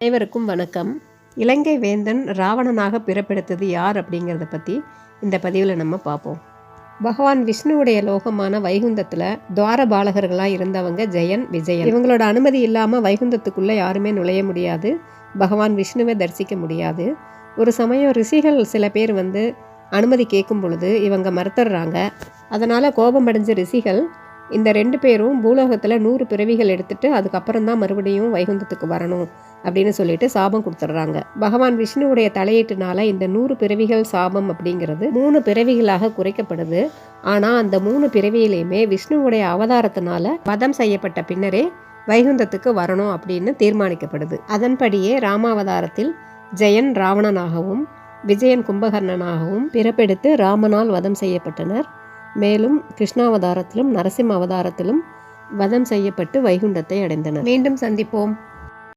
அனைவருக்கும் வணக்கம். இலங்கை வேந்தன் ராவணனாக பிறப்பெடுத்தது யார் அப்படிங்கிறத பற்றி இந்த பதிவில் நம்ம பார்ப்போம். பகவான் விஷ்ணுவுடைய லோகமான வைகுந்தத்தில் துவாரபாலகர்களாக இருந்தவங்க ஜெயன் விஜயன். இவங்களோட அனுமதி இல்லாமல் வைகுந்தத்துக்குள்ளே யாருமே நுழைய முடியாது. பகவான் விஷ்ணுவை தரிசிக்க முடியாது. ஒரு சமயம் ரிஷிகள் சில பேர் வந்து அனுமதி கேட்கும் பொழுது இவங்க மறுத்துடுறாங்க அதனால் கோபம் அடைஞ்ச ரிஷிகள் இந்த ரெண்டு பேரும் பூலோகத்தில் நூறு பிறவிகள் எடுத்துட்டு அதுக்கப்புறம் தான் மறுபடியும் வைகுந்தத்துக்கு வரணும் அப்படின்னு சொல்லிட்டு சாபம் கொடுத்துட்றாங்க. பகவான் விஷ்ணுவுடைய தலையீட்டுனால இந்த நூறு பிறவிகள் சாபம் அப்படிங்கிறது மூணு பிறவிகளாக குறைக்கப்படுது. ஆனால் அந்த மூணு பிறவியிலையுமே விஷ்ணுவுடைய அவதாரத்தினால வதம் செய்யப்பட்ட பின்னரே வைகுந்தத்துக்கு வரணும் அப்படின்னு தீர்மானிக்கப்படுது. அதன்படியே ராமாவதாரத்தில் ஜெயன் ராவணனாகவும் விஜயன் கும்பகர்ணனாகவும் பிறப்பெடுத்து ராமனால் வதம் செய்யப்பட்டனர். மேலும் கிருஷ்ணாவதாரத்திலும் நரசிம்ம அவதாரத்திலும் வதம் செய்யப்பட்டு வைகுண்டத்தை அடைந்தனர். மீண்டும் சந்திப்போம்.